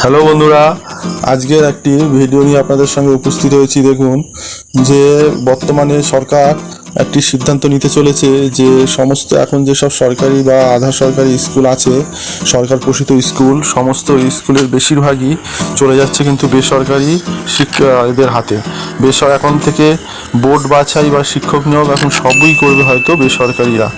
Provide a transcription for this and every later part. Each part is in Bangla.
হ্যালো বন্ধুরা আজকের একটি ভিডিও নিয়ে আপনাদের সঙ্গে উপস্থিত হয়েছি। দেখুন, যে বর্তমানে সরকার একটি সিদ্ধান্ত নিতে চলেছে যে সমস্ত এখন যেসব সরকারি বা আধা সরকারি স্কুল আছে, সরকার পোষিত স্কুল, সমস্ত স্কুলের বেশিরভাগই চলে যাচ্ছে কিন্তু বেসরকারি শিক্ষকদের হাতে। বেসর, এখন থেকে বোর্ড বাছাই বা শিক্ষক নিয়োগ এখন সবই করবে হয়তো বেসরকারিরা।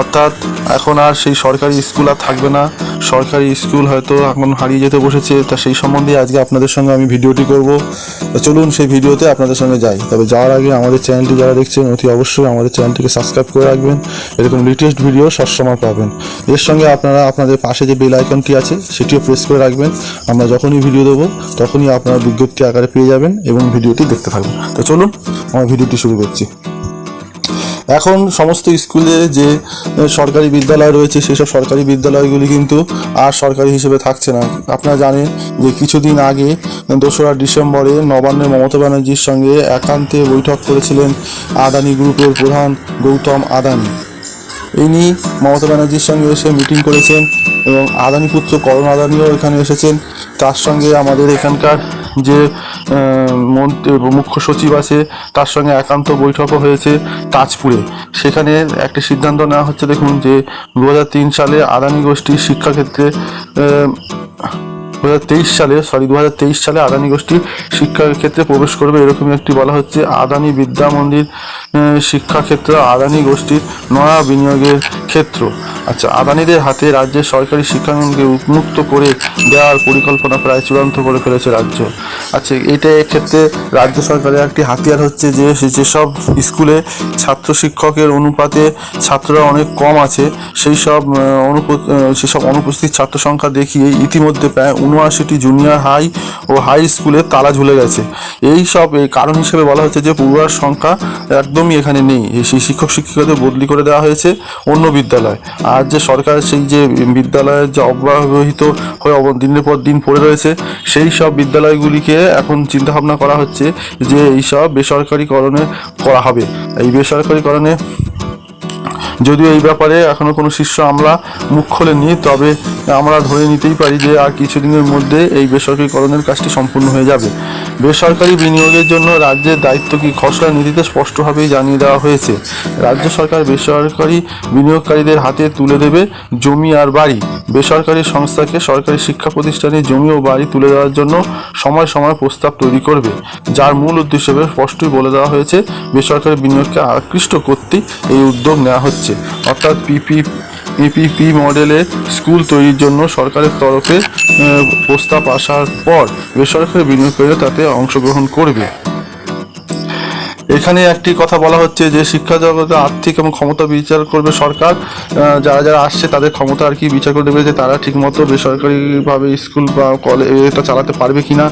অর্থাৎ এখন আর সেই সরকারি স্কুল আর থাকবে না। সরকারি স্কুল হয়তো এখন হারিয়ে যেতে বসেছে, তা সেই সম্বন্ধে আজকে আপনাদের সঙ্গে আমি ভিডিওটি করব। তা চলুন সেই ভিডিওতে আপনাদের সঙ্গে যাই। তবে যাওয়ার আগে আমাদের চ্যানেলটি যারা দেখছেন, অতি অবশ্যই আমাদের চ্যানেলটিকে সাবস্ক্রাইব করে রাখবেন। এরকম লেটেস্ট ভিডিও সবসময় পাবেন। এর সঙ্গে আপনারা আপনাদের পাশে যে বেল আইকনটি আছে, সেটিও প্রেস করে রাখবেন। আমরা যখনই ভিডিও দেবো, তখনই আপনারা বিজ্ঞপ্তি আকারে পেয়ে যাবেন এবং ভিডিওটি দেখতে থাকবেন। তো চলুন, আমার ভিডিওটি শুরু করছি। এখন সমস্ত স্কুলে যে সরকারি বিদ্যালয় রয়েছে, সেসব সরকারি বিদ্যালয়গুলি কিন্তু আর সরকারি হিসেবে থাকছে না। আপনারা জানেন যে কিছুদিন আগে দোসরা ডিসেম্বরে নবান্নে মমতা ব্যানার্জির সঙ্গে একান্তে বৈঠক করেছিলেন আদানি গ্রুপের প্রধান গৌতম আদানি। ইনি মমতা ব্যানার্জির সঙ্গে এসে মিটিং করেছেন এবং আদানি পুত্র করণ আদানিও এখানে এসেছেন। তার সঙ্গে আমাদের এখানকার যে মুখ্য সচিব আছে, তার সঙ্গে একান্ত বৈঠকও হয়েছে তাজপুরে। সেখানে একটা সিদ্ধান্ত নেওয়া হচ্ছে, দেখুন, যে দু হাজার তিন সালে আদানি গোষ্ঠীর শিক্ষাক্ষেত্রে দু হাজার তেইশ সালে সরি দু হাজার তেইশ সালে আদানি গোষ্ঠী শিক্ষার ক্ষেত্রে প্রবেশ করবে, এরকমই একটি বলা হচ্ছে। আদানি বিদ্যা মন্দির শিক্ষাক্ষেত্র আদানি গোষ্ঠীর নয়া বিনিয়োগের ক্ষেত্র। আচ্ছা আদানিদের হাতে রাজ্যের সরকারি শিক্ষাঙ্গনকে উন্মুক্ত করে দেওয়ার পরিকল্পনা প্রায় চূড়ান্ত করে ফেলেছে রাজ্য। আচ্ছা এটা ক্ষেত্রে রাজ্য সরকারের একটি হাতিয়ার হচ্ছে যে যেসব স্কুলে ছাত্র শিক্ষকের অনুপাতে ছাত্ররা অনেক কম আছে, সেই সব অনুপ সেসব অনুপস্থিত ছাত্র সংখ্যা দেখিয়ে ইতিমধ্যে প্রায় উনআশিটি জুনিয়র হাই ও হাই স্কুলে তালা ঝুলে গেছে। এই সব কারণ হিসেবে বলা হচ্ছে যে, পড়ুয়ার সংখ্যা একদমই এখানে নেই। সেই শিক্ষক শিক্ষিকাদের বদলি করে দেওয়া হয়েছে অন্য বিদ্যালয়। আর যে সরকার সেই যে বিদ্যালয়ের যে অব্যবহিত হয়ে দিনের পর দিন পড়ে রয়েছে। সেই সব বিদ্যালয়গুলিকে এখন চিন্তাভাবনা করা হচ্ছে যে এইসব বেসরকারিকরণে করা হবে। এই বেসরকারিকরণে যদিও এই ব্যাপারে এখনও কোনো শীর্ষ আমরা মুখ খোলেনি তবে আমরা ধরে নিতেই পারি যে আর কিছুদিনের মধ্যে এই বেসরকারিকরণের কাজটি সম্পূর্ণ হয়ে যাবে। বেসরকারি বিনিয়োগের জন্য রাজ্যের দায়িত্ব কি খসড়া নীতিতে স্পষ্টভাবেই জানিয়ে দেওয়া হয়েছে। রাজ্য সরকার বেসরকারি বিনিয়োগকারীদের হাতে তুলে দেবে জমি আর বাড়ি। বেসরকারি সংস্থাকে সরকারি শিক্ষা প্রতিষ্ঠানে জমি ও বাড়ি তুলে দেওয়ার জন্য সময় সময় প্রস্তাব তৈরি করবে, যার মূল উদ্দেশ্য স্পষ্টই বলে দেওয়া হয়েছে, বেসরকারি বিনিয়োগকে আকৃষ্ট করতে এই উদ্যোগ নেওয়া হচ্ছে। অর্থাৎ পিপি পিপিপি মডেলে স্কুল তৈরির জন্য সরকারের তরফে প্রস্তাব আসার পর বেসরকারি বিনিয়োগকারীরা তাতে অংশগ্রহণ করবে। এখানে একটি কথা বলা হচ্ছে যে শিক্ষা জগতে আর্থিক এবং ক্ষমতা বিচার করবে সরকার। যারা যারা আসছে তাদের ক্ষমতা আর কি বিচার করে দেবে যে তারা ঠিকমতো বেসরকারিভাবে স্কুল বা কলেজ এটা চালাতে পারবে কিনা।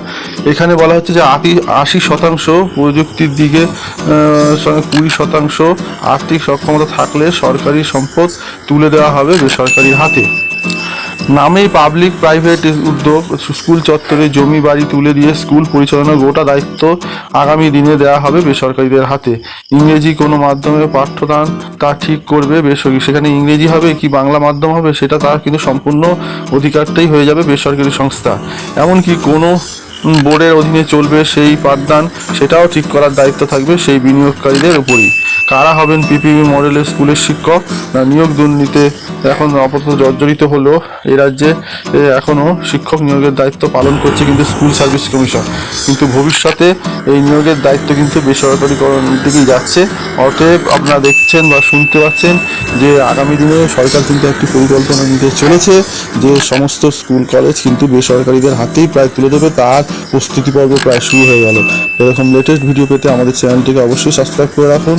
এখানে বলা হচ্ছে যে আশি আশি শতাংশ প্রযুক্তির দিকে কুড়ি শতাংশ আর্থিক সক্ষমতা থাকলে সরকারি সম্পদ তুলে দেওয়া হবে বেসরকারির হাতে। নামেই পাবলিক প্রাইভেট উদ্যোগ, স্কুল চত্বরে জমি বাড়ি তুলে দিয়ে স্কুল পরিচালনার গোটা দায়িত্ব আগামী দিনে দেওয়া হবে বেসরকারিদের হাতে। ইংরেজি কোনো মাধ্যমে পাঠ্যদান তা ঠিক করবে বেসরকারি। সেখানে ইংরেজি হবে কি বাংলা মাধ্যম হবে সেটা তার কিন্তু সম্পূর্ণ অধিকারটাই হয়ে যাবে বেসরকারি সংস্থা। এমনকি কোনো বোর্ডের অধীনে চলবে সেই পাঠদান, সেটাও ঠিক করার দায়িত্ব থাকবে সেই বিনিয়োগকারীদের উপরই। কারা হবেন পিপিবি মডেলের স্কুলের শিক্ষক? না নিয়োগ দুর্নীতি এখন আপাতত জর্জরিত হলো। এই রাজ্যে এ, এখনও শিক্ষক নিয়োগের দায়িত্ব পালন করছে কিন্তু স্কুল সার্ভিস কমিশন। কিন্তু ভবিষ্যতে এই নিয়োগের দায়িত্ব কিন্তু বেসরকারিকরণ দিকেই যাচ্ছে। অতএব আপনারা দেখছেন বা শুনতে পাচ্ছেন যে আগামী দিনে সরকার কিন্তু একটি পরিকল্পনা নিতে চলেছে যে সমস্ত স্কুল কলেজ কিন্তু বেসরকারিদের হাতেই প্রায় তুলে দেবে। তার প্রস্তুতি পর্ব প্রায় শুরু হয়ে গেল। এরকম লেটেস্ট ভিডিও পেতে আমাদের চ্যানেলটিকে অবশ্যই সাবস্ক্রাইব করে রাখুন।